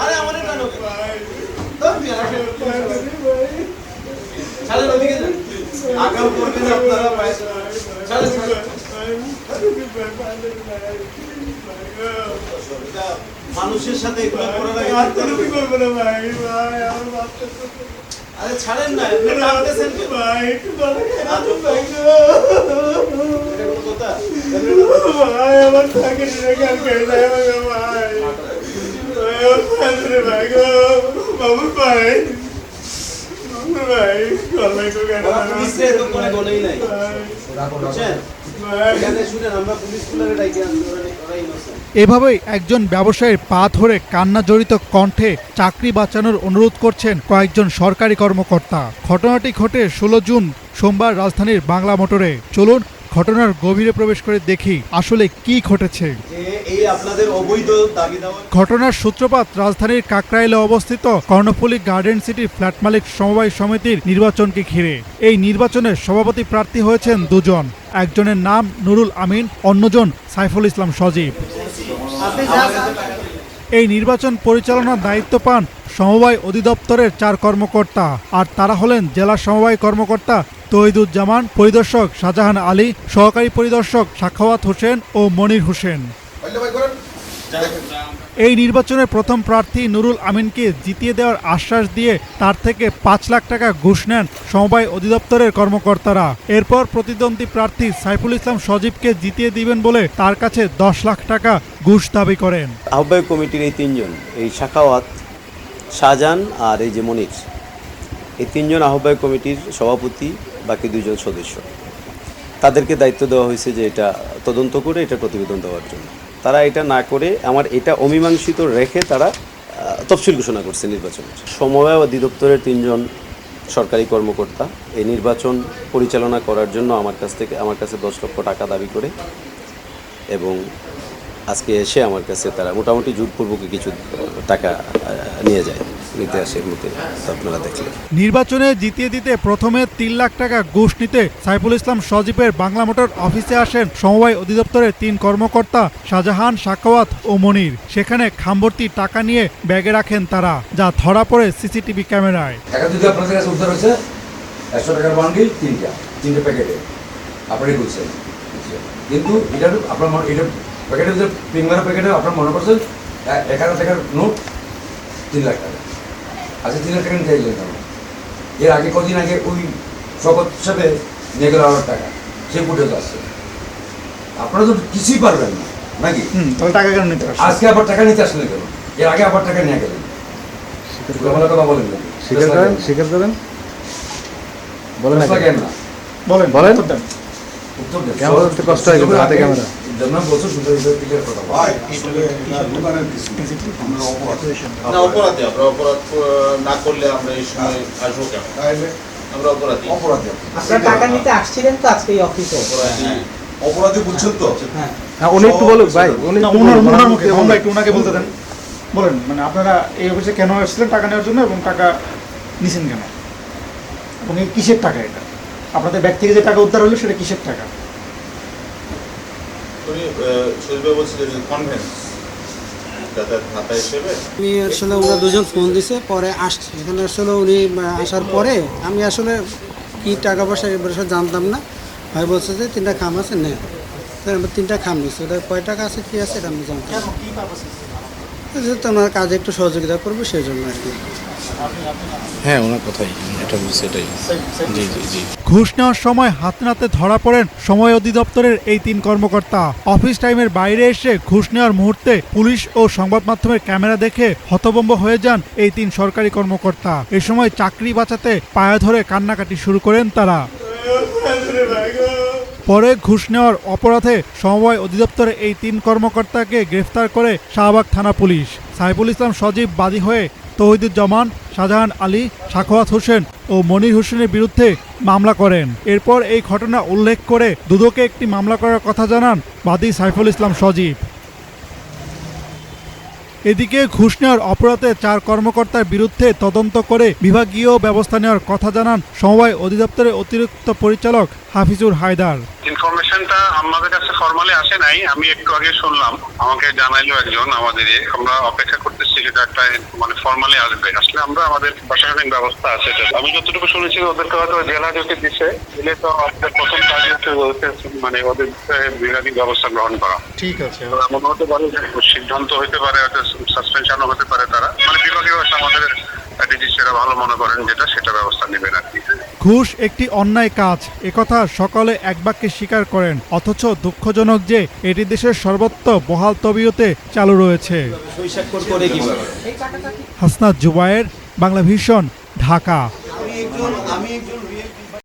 আরে আমার এটা লোক তোর বিয়ে চলেন ওদিকে যান আগাম করবেন আপনারা ভাই। চলেন মানুষের সাথে এগুলো করার আগে আরে ছাড়েন না আপনি টানতেছেন তো শুনেন আমরা ওরা innocent। এভাবেই একজন ব্যবসায়ীর পা ধরে কান্না জড়িত কণ্ঠে চাকরি বাঁচানোর অনুরোধ করছেন কয়েকজন সরকারি কর্মকর্তা। ঘটনাটি ঘটে ষোলো জুন সোমবার রাজধানীর বাংলা মোটরে। চলুন ঘটনার গভীরে প্রবেশ করে দেখি আসলে কি ঘটেছে। ঘটনার সূত্রপাত রাজধানীর কাকরাইলে অবস্থিত কর্ণফুলী গার্ডেন সিটি ফ্ল্যাট মালিক সমবায় সমিতির নির্বাচনকে ঘিরে। এই নির্বাচনে সভাপতি প্রার্থী হয়েছেন দুজন। একজনের নাম নুরুল আমিন অন্যজন সাইফুল ইসলাম সজীব। এই নির্বাচন পরিচালনার দায়িত্ব পান সমবায় অধিদপ্তরের চার কর্মকর্তা। আর তারা হলেন জেলা সমবায় কর্মকর্তা তৈদুজ্জামান পরিদর্শক শাহজাহান আলী সহকারী পরিদর্শক সাখাওয়াত হোসেন ও মনির হোসেন। এই নির্বাচনে প্রথম প্রার্থী নুরুল আমিনকে জিতিয়ে দেওয়ার আশ্বাস দিয়ে তার থেকে পাঁচ লাখ টাকা ঘুষ নেন সমবায় অধিদপ্তরের কর্মকর্তারা। এরপর প্রতিদ্বন্দ্বী প্রার্থী সাইফুল ইসলাম সজীবকে জিতিয়ে দিবেন বলে তার কাছে দশ লাখ টাকা ঘুষ দাবি করেন। আহ্বায়ক কমিটির এই তিনজন, এই শাখাওয়াত, শাহজাহান আর এই যে মনির, এই তিনজন আহ্বায়ক কমিটির সভাপতি, বাকি দুজন সদস্য। তাদেরকে দায়িত্ব দেওয়া হয়েছে যে এটা তদন্ত করে এটা প্রতিবেদন দেওয়ার জন্য। তারা এটা না করে আমার এটা অমীমাংসিত রেখে তারা তফসিল ঘোষণা করছে নির্বাচনের। সমবায় অধিদপ্তরের তিনজন সরকারি কর্মকর্তা এই নির্বাচন পরিচালনা করার জন্য আমার কাছ থেকে, আমার কাছে দশ লক্ষ টাকা দাবি করে এবং আজকে এসে আমার কাছে তারা মোটামুটি জোরপূর্বক কিছু টাকা নিয়ে যায়। নিতে আসে মতে আপনারা দেখলেন। নির্বাচনে জিতিয়ে দিতে প্রথমে তিন লাখ টাকা ঘুষ নিতে সাইফুল ইসলাম সজীবের বাংলা মোটর অফিসে আসেন সমবায় অধিদপ্তরের তিন কর্মকর্তা শাহজাহান সাকাওয়াত ও মনির। সেখানে খামভর্তি টাকা নিয়ে ব্যাগে রাখেন তারা যা ধরা পড়ে সিসিটিভি ক্যামেরায়। টাকা যদি আপনাদের কাছে উদ্ধার হয়েছে একশো টাকার বান্ডিল তিনটা তিনটে প্যাকেটে। আপনারই বলছেন কিন্তু এটা আপনার মনে- এটা প্যাকেটের যে প্যাকেটে আপনার মনে করছেন এ- এক হাজার টাকার নোট তিন লাখ টাকা। তিন লাখ টাকা নিতে চাইলেন এর আগে কদিন আগে ওই শপথ হিসাবে নিয়ে গেল আমার টাকা। সে ফুটেজ আসছে আপনারা তো কিছুই পারবেন না নাকি? তাহলে টাকা কেন নিতে আজকে আবার টাকা নিতে আসলেন কেন? এর আগে আবার টাকা নিয়ে গেলেন। কথা কথা বলেন না। স্বীকার করেন স্বীকার করেন। বলেন না। বলেন বলেন। উত্তর দেন। ক্যামেরা ধরতে কষ্ট হয় হাতে ক্যামেরা। জন্য বলছো সুন্দর হিসেবে ক্লিয়ার কথা বলো। না অপরাধী। আমরা অপরাধ না করলে আমরা এই সময় আসব কেন? আমরা অপরাধী। অপরাধী। আপনারা টাকা নিতে আসছিলেন তো আজকে এই অফিসে? অপরাধী। অপরাধী বুঝছেন তো? হ্যাঁ। হ্যাঁ। উনি একটু বলুক ভাই উনি বলুক, ওনার মুখে বলুক। একটু ওনাকে বলতে দেন। বলেন মানে আপনারা এই অফিসে কেন এসেছিলেন টাকা নেওয়ার জন্য এবং টাকা নিছেন কেন? এবং এই কিসের টাকা এটা? আপনাদের ব্যাগ থেকে যে টাকা উদ্ধার হলো সেটা কিসের টাকা? যে কনভেন্স হিসেবে। আমি আসলে ওরা দুজন ফোন দিছে পরে আসছে। এখানে আসলে উনি আসার পরে আমি আসলে কি টাকা পয়সা এবার সব জানতাম না। ভাই বলছে যে তিনটা খাম আছে নেই তাই তিনটা খাম নিচ্ছি ওটা কয় টাকা আছে কি আছে এটা আমি জানতাম না। আমার কাজে একটু সহযোগিতা করব সেই জন্য আর কি। হ্যাঁ ওনার কথাই এটা বলছে এটাই। জি জি জি। ঘুষ নেওয়ার সময় হাতে নাতে ধরা পড়েন সময় অধিদপ্তরের এই তিন কর্মকর্তা। অফিস টাইমের বাইরে এসে ঘুষ নেওয়ার মুহূর্তে পুলিশ ও সংবাদ মাধ্যমের ক্যামেরা দেখে হতভম্ব হয়ে যান এই তিন সরকারি কর্মকর্তা। এ সময় চাকরি বাঁচাতে পায়ে ধরে কান্নাকাটি শুরু করেন তারা। পরে ঘুষ নেওয়ার অপরাধে সমবায় অধিদপ্তরের এই তিন কর্মকর্তাকে গ্রেফতার করে শাহবাগ থানা পুলিশ। সাইফুল ইসলাম সজীব বাদী হয়ে তৌহিদুজ্জামান, শাহজাহান আলী সাখোয়াত হোসেন ও মনির হোসেনের বিরুদ্ধে মামলা করেন। এরপর এই ঘটনা উল্লেখ করে দুদকে একটি মামলা করার কথা জানান বাদী সাইফুল ইসলাম সজীব। এদিকে ঘুষ নেওয়ার অপরাধে চার কর্মকর্তার বিরুদ্ধে তদন্ত করে বিভাগীয় ব্যবস্থা নেওয়ার কথা জানান সমবায় অধিদপ্তরের অতিরিক্ত পরিচালক হাফিজুর হায়দার। ইনফরমেশনটা আমাদের কাছে ফর্মালি আসে নাই, আমি একটু আগে শুনলাম। আমাকে জানাইলো একজন আমাদের আমরা অপেক্ষা করতেছি। সেটা একটা মানে ফর্মালি আসবে। আসলে আমরা আমাদের প্রশাসনিক ব্যবস্থা আছে আমি যতটুকু শুনেছি ওদেরকে হয়তো জেলা যদি দিছে। দিলে তো আমাদের প্রথম কাজ হচ্ছে মানে ওদের ব্যবস্থা গ্রহণ করা। ঠিক আছে। এমন হতে পারে যে সিদ্ধান্ত হতে পারে হয়তো সাসপেনশনও হতে পারে তারা। মানে বিভাগীয় আমাদের ডিজি সেটা ভালো মনে করেন যেটা সেটা ব্যবস্থা নেবেন আর কি। ঘুষ একটি অন্যায় কাজ। একথা সকলে এক বাক্যে স্বীকার করেন, অথচ দুঃখজনক যে এটি দেশের সর্বত্র বহাল তবিয়তে চালু রয়েছে। হাসনাত জুবায়ের, বাংলা ভীষণ ঢাকা। আমি একজন